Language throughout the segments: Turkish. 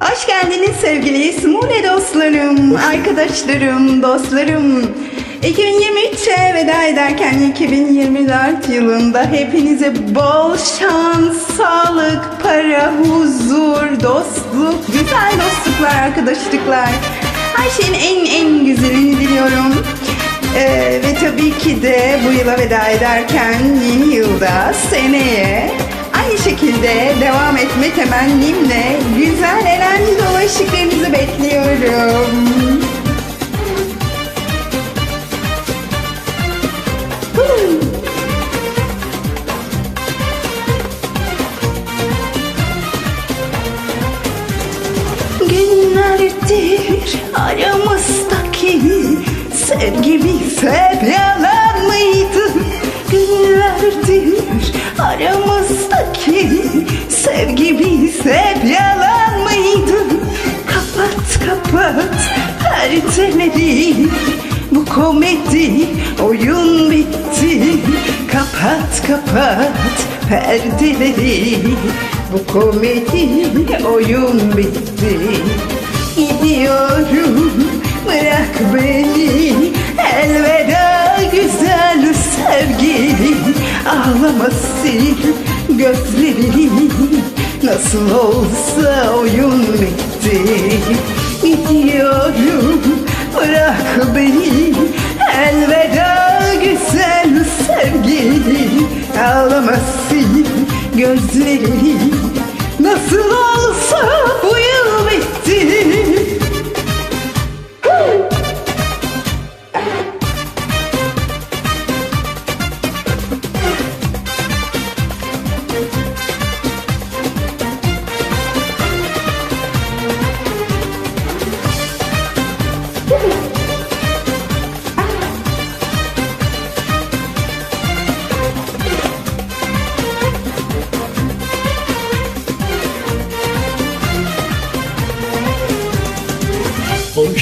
Hoş geldiniz sevgili Smule dostlarım, arkadaşlarım, dostlarım. 2023'e veda ederken 2024 yılında hepinize bol şans, sağlık, para, huzur, dostluk, güzel dostluklar, arkadaşlıklar. Her şeyin en en güzelini diliyorum. Ee, ve tabii ki de bu yıla veda ederken yeni yılda seneye şekilde devam etme temennimle güzel eğlenceli dolaşıklarınızı bekliyorum. Huu. Günlerdir aramızdaki sevgimiz hep perdeleri bu komedi oyun bitti. Kapat kapat perdeleri. Bu komedi oyun bitti. Gidiyorum bırak beni. Elveda güzel sevgilim Ağlama gözlerini. Nasıl olsa oyun bitti. Gidiyorum bırak beni Elveda güzel sevgilim Ağlama sil gözlerini Nasıl olsa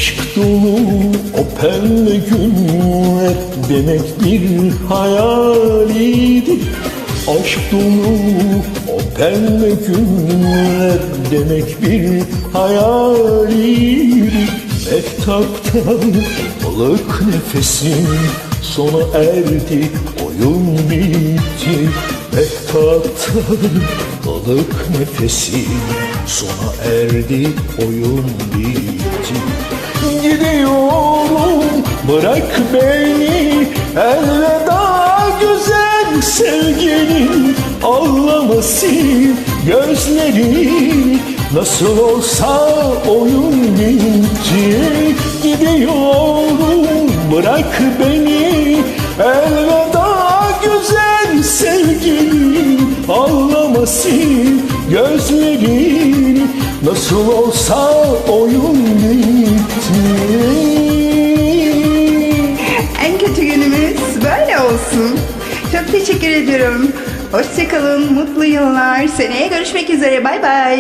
Aşk dolu o pembe günler demek bir hayaliydi. Aşk dolu o pembe günler demek bir hayaliydi. Mehtaptan balık nefesim sona erdi oyun bitti. Mehtaptan balık nefesim sona erdi oyun bitti bırak beni elveda güzel sevgilim. Ağlamasın gözlerin nasıl olsa oyun bitti. Gidiyorum bırak beni. Elveda güzel sevgilim. Ağlamasın gözlerin nasıl olsa oyun bitti Teşekkür ediyorum. Hoşçakalın, mutlu yıllar. Seneye görüşmek üzere. Bay bay.